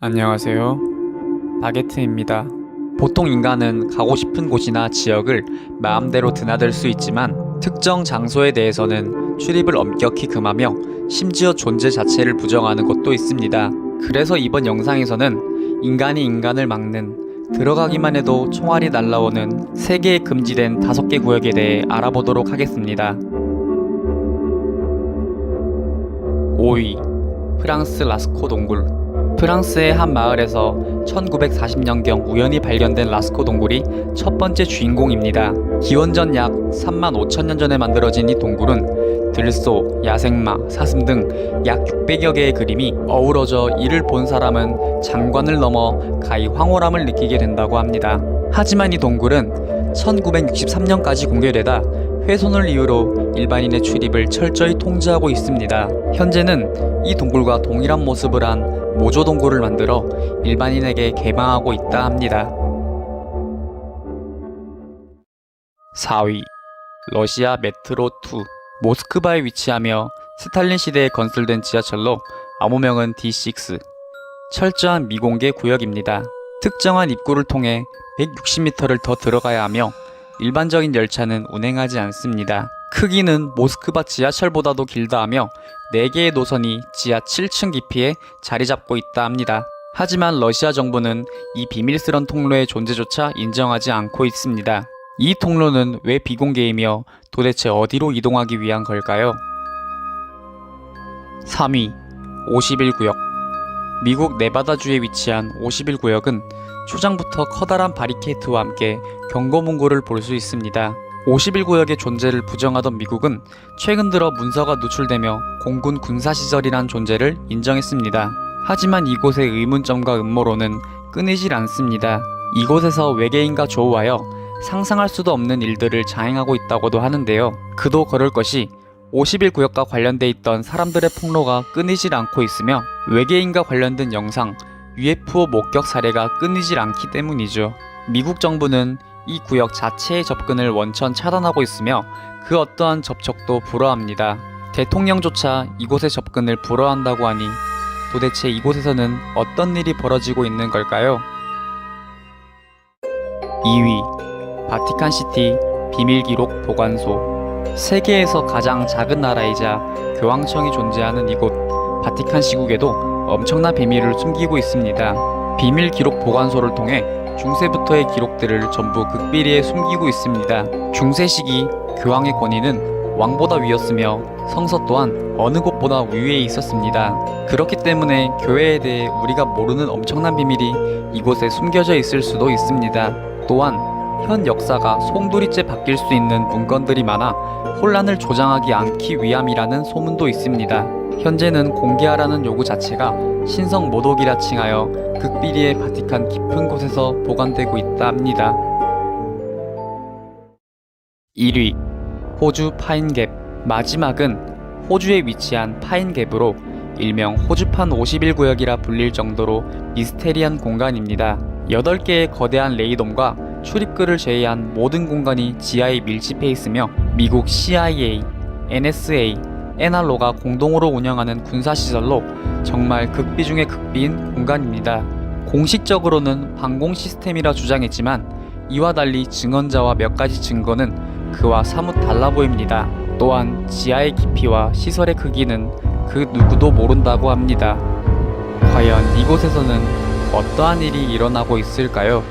안녕하세요. 바게트입니다. 보통 인간은 가고 싶은 곳이나 지역을 마음대로 드나들 수 있지만 특정 장소에 대해서는 출입을 엄격히 금하며 심지어 존재 자체를 부정하는 곳도 있습니다. 그래서 이번 영상에서는 인간이 인간을 막는 들어가기만 해도 총알이 날라오는 세계에 금지된 다섯 개 구역에 대해 알아보도록 하겠습니다. 5위 프랑스 라스코 동굴 프랑스의 한 마을에서 1940년경 우연히 발견된 라스코 동굴이 첫 번째 주인공입니다. 기원전 약 3만 5천 년 전에 만들어진 이 동굴은 들소, 야생마, 사슴 등 약 600여 개의 그림이 어우러져 이를 본 사람은 장관을 넘어 가히 황홀함을 느끼게 된다고 합니다. 하지만 이 동굴은 1963년까지 공개되다 훼손을 이유로 일반인의 출입을 철저히 통제하고 있습니다. 현재는 이 동굴과 동일한 모습을 한 모조 동굴을 만들어 일반인에게 개방하고 있다 합니다. 4위 러시아 메트로 2 모스크바에 위치하며 스탈린 시대에 건설된 지하철로 암호명은 D6 철저한 미공개 구역입니다. 특정한 입구를 통해 160m를 더 들어가야 하며 일반적인 열차는 운행하지 않습니다. 크기는 모스크바 지하철보다도 길다 하며 4개의 노선이 지하 7층 깊이에 자리 잡고 있다 합니다. 하지만 러시아 정부는 이 비밀스런 통로의 존재조차 인정하지 않고 있습니다. 이 통로는 왜 비공개이며 도대체 어디로 이동하기 위한 걸까요? 3위 51구역 미국 네바다주에 위치한 51구역은 초장부터 커다란 바리케이트와 함께 경고문구를 볼 수 있습니다. 51구역의 존재를 부정하던 미국은 최근 들어 문서가 누출되며 공군 군사시설이란 존재를 인정했습니다. 하지만 이곳의 의문점과 음모론은 끊이질 않습니다. 이곳에서 외계인과 조우하여 상상할 수도 없는 일들을 자행하고 있다고도 하는데요. 그도 그럴 것이 51구역과 관련돼 있던 사람들의 폭로가 끊이질 않고 있으며 외계인과 관련된 영상, UFO 목격 사례가 끊이질 않기 때문이죠. 미국 정부는 이 구역 자체의 접근을 원천 차단하고 있으며 그 어떠한 접촉도 불허합니다. 대통령조차 이곳의 접근을 불허한다고 하니 도대체 이곳에서는 어떤 일이 벌어지고 있는 걸까요? 2위 바티칸시티 비밀기록 보관소 세계에서 가장 작은 나라이자 교황청이 존재하는 이곳 바티칸 시국에도 엄청난 비밀을 숨기고 있습니다. 비밀 기록 보관소를 통해 중세부터의 기록들을 전부 극비리에 숨기고 있습니다. 중세 시기 교황의 권위는 왕보다 위였으며 성서 또한 어느 곳보다 위에 있었습니다. 그렇기 때문에 교회에 대해 우리가 모르는 엄청난 비밀이 이곳에 숨겨져 있을 수도 있습니다. 또한 현 역사가 송두리째 바뀔 수 있는 문건들이 많아 혼란을 조장하지 않기 위함이라는 소문도 있습니다. 현재는 공개하라는 요구 자체가 신성 모독이라 칭하여 극비리의 바티칸 깊은 곳에서 보관되고 있다 합니다. 1위 호주 파인갭 마지막은 호주에 위치한 파인갭으로 일명 호주판 51구역이라 불릴 정도로 미스테리한 공간입니다. 8개의 거대한 레이돔과 출입구를 제외한 모든 공간이 지하에 밀집해 있으며 미국 CIA, NSA, NR로가 공동으로 운영하는 군사시설로 정말 극비 중의 극비인 공간입니다. 공식적으로는 방공 시스템이라 주장했지만 이와 달리 증언자와 몇 가지 증거는 그와 사뭇 달라 보입니다. 또한 지하의 깊이와 시설의 크기는 그 누구도 모른다고 합니다. 과연 이곳에서는 어떠한 일이 일어나고 있을까요?